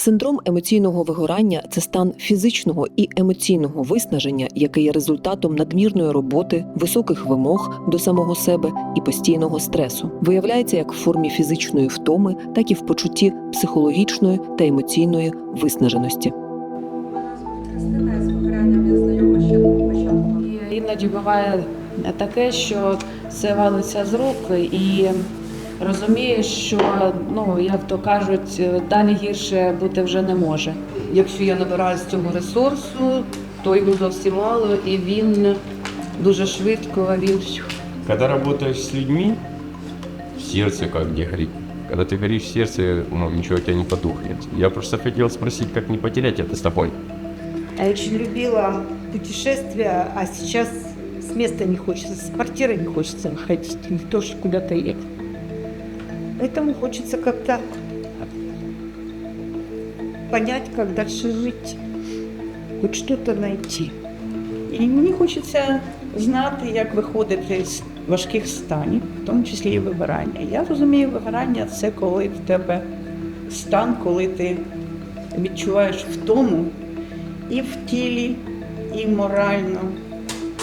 Синдром емоційного вигорання це стан фізичного і емоційного виснаження, який є результатом надмірної роботи, високих вимог до самого себе і постійного стресу. Виявляється як в формі фізичної втоми, так і в почутті психологічної та емоційної виснаженості. Іноді буває таке, що все валиться з рук і розумієш, що ну як то кажуть, далі гірше бути вже не може. Якщо я набираюсь цього ресурсу, то його зовсім мало, і він дуже швидко він Когда работаешь с людьми, сердце как где горит. Когда ты горишь в сердце, ну, ничего у тебя не потухнет. Я просто хотел спросить, как не потерять это с тобой. Я очень любила путешествия, а сейчас с места не хочется, с квартиры не хочется выходить, не то, что куда-то ехать. Поэтому хочется как-то понять, как дальше жить, хоть что-то найти. І мені хочеться знати, як виходити з важких станів, в тому числі і вибирання. Я розумію, вибирання це коли в тебе стан, коли ти відчуваєш втому і в тілі, і морально,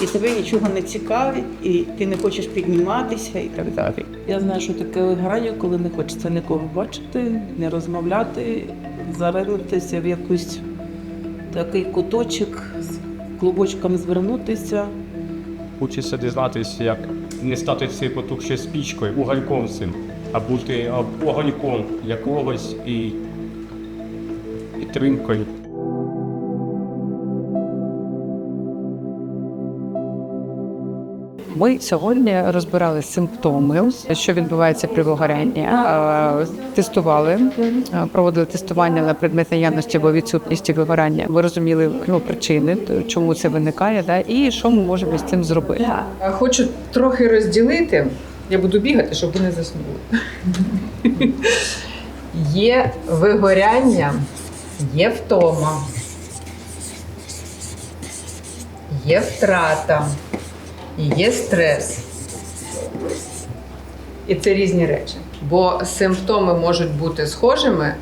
і тебе нічого не цікавить, і ти не хочеш підніматися і так далі. Я знаю, що таке вигорання, коли не хочеться нікого бачити, не розмовляти, заринутися в якийсь такий куточок, з клубочком звернутися. Хочеться дізнатися, як не стати цією потухшою спічкою, угольком цим, а бути огоньком для когось і підтримкою. Ми сьогодні розбирали симптоми, що відбувається при вигорянні. Е, Тестували, е, проводили тестування на предмет наявності або відсутності вигорання. Ми розуміли ну, причини, чому це виникає, да, і що ми можемо з цим зробити. Хочу трохи розділити. Я буду бігати, щоб ви не заснули. Є вигоряння, є втома, є втрата, є стрес. І це різні речі. Бо симптоми можуть бути схожими,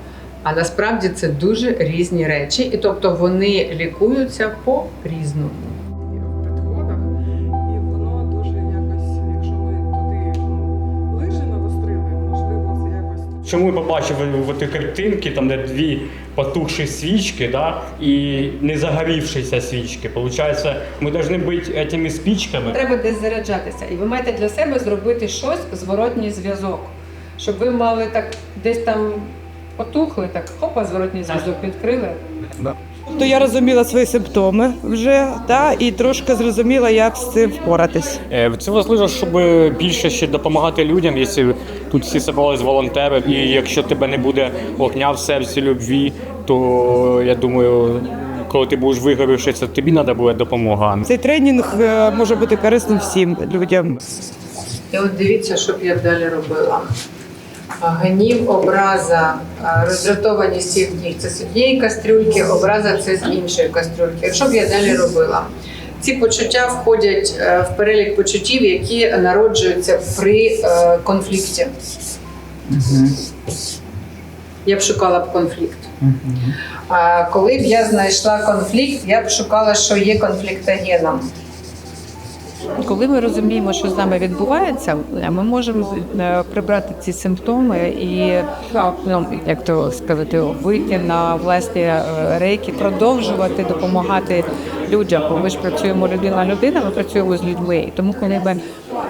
а насправді це дуже різні речі. І тобто вони лікуються по-різному. в Чому я побачив в ті картинки, там де дві потухші свічки, да, і не загорівшися свічки. Получається, ми повинні бути цими спічками. Треба десь заряджатися, і ви маєте для себе зробити щось, зворотній зв'язок, щоб ви мали так десь там потухли, так хопа, зворотній зв'язок відкрили. То я розуміла свої симптоми вже та і трошки зрозуміла, як з цим впоратись. Е, Це важливо, щоб більше ще допомагати людям, якщо тут всі зібрались волонтери, і якщо тебе не буде вогня в серці любві, то я думаю, коли ти будеш вигорівши, це тобі треба буде допомога. Цей тренінг е, може бути корисним всім людям. І от дивіться, що б я далі робила. Гнів, образа, роздратованість і гнів. Це з однієї кастрюльки, образа це з іншої кастрюльки. Що б я далі робила? Ці почуття входять е, в перелік почуттів, які народжуються при е, конфлікті. Я б шукала б конфлікт. А коли б я знайшла конфлікт, я б шукала, що є конфліктогеном. Коли ми розуміємо, що з нами відбувається, ми можемо е, прибрати ці симптоми і ну, як то сказати, вийти на власні е, рейки, продовжувати допомагати людям. Бо ми ж працюємо людина людина, ми працюємо з людьми. І Тому, коли ми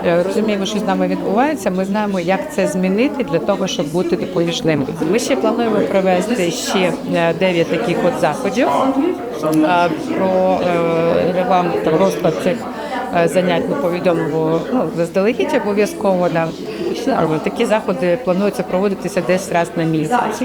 е, розуміємо, що з нами відбувається, ми знаємо, як це змінити для того, щоб бути допоміжними. Ми ще плануємо провести ще е, дев'ять таких от заходів е, про е, там розклад цих е, занять ми повідомимо ну, заздалегідь обов'язково. Да. Такі заходи плануються проводитися десь раз на місяць.